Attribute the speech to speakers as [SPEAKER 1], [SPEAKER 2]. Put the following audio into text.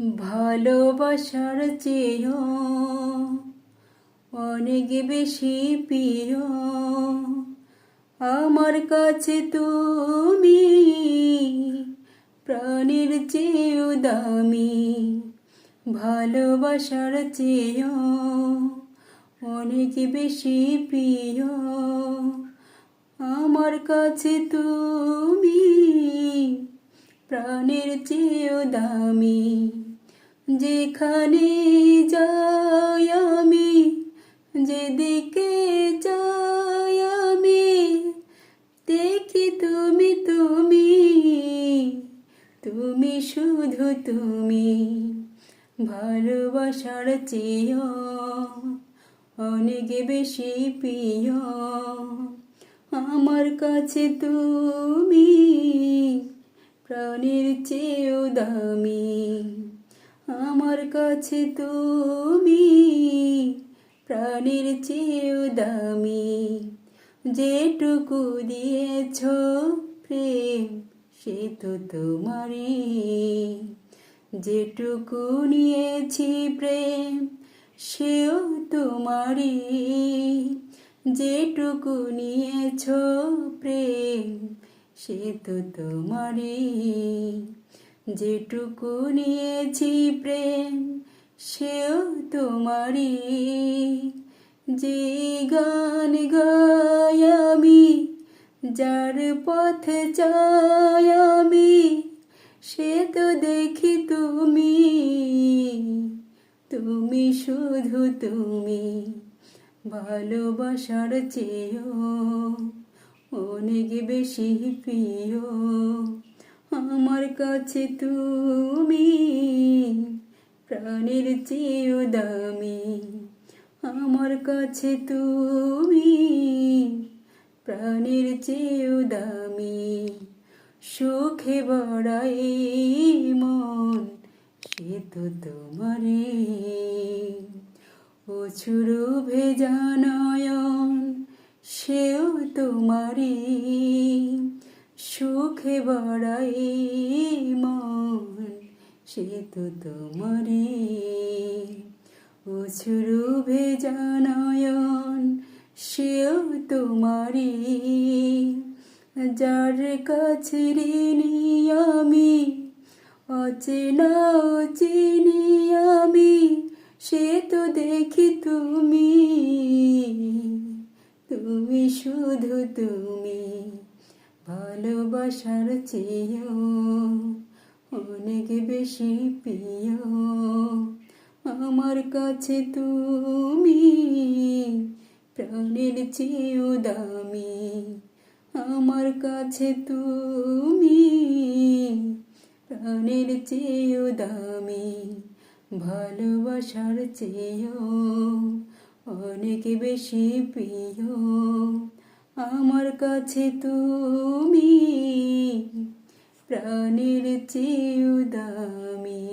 [SPEAKER 1] ভালোবাসার চেয়েও অনেক বেশি প্রিয়। আমার কাছে তুমি প্রাণের চেয়েও দামি। ভালোবাসার চেয়েও অনেক বেশি প্রিয়। আমার কাছে তুমি প্রাণের চেয়েও দামি। যেখানে যাই আমি, যেদিকে যাই আমি, দেখি তুমি তুমি তুমি শুধু তুমি। ভালোবাসার চেয়েও অনেক বেশি প্রিয়, আমার কাছে তুমি প্রাণের চেয়েও দামি। কাছে তুমি, প্রাণের চেয়েও দামি। যেটুকু দিয়েছ প্রেম, সে তো তোমারই। যেটুকু নিয়েছি প্রেম, সেও তোমারই। যেটুকু নিয়েছ প্রেম, সে তো তোমারই। যেটুকু নিয়েছি প্রেম, সেও তোমারই। যে গান গাই আমি, যার পথে চাই আমি, সে তো দেখি তুমি। তুমি শুধু তুমি, ভালোবাসার চেয়েও অনেক বেশি প্রিয়। আমার কাছে তুমি, প্রাণের চেয়েও দামি। আমার কাছে তুমি, প্রাণের চেয়েও দামি। সুখে বড়াই মন, সে তো তোমারে অছুরু ভেজা নয়ন সেও তোমারই। সুখে বড়াই মন, সে তো তোমারই। অছুরু ভেজা নয়ন, সেও তোমারই। যার কাছে ঋণী আমি, অচেনা চিনি আমি, সে তো দেখি তুমি। তুমি শুধু তুমি। ভালোবাসার চেয়েও অনেক বেশি প্রিয়। আমার কাছে তুমি প্রাণের চেয়েও দামি। আমার কাছে তুমি প্রাণের চেয়েও দামি। ভালোবাসার চেয়েও অনেক বেশি প্রিয়। আমার কাছে তুমি প্রাণের চেয়ে দামি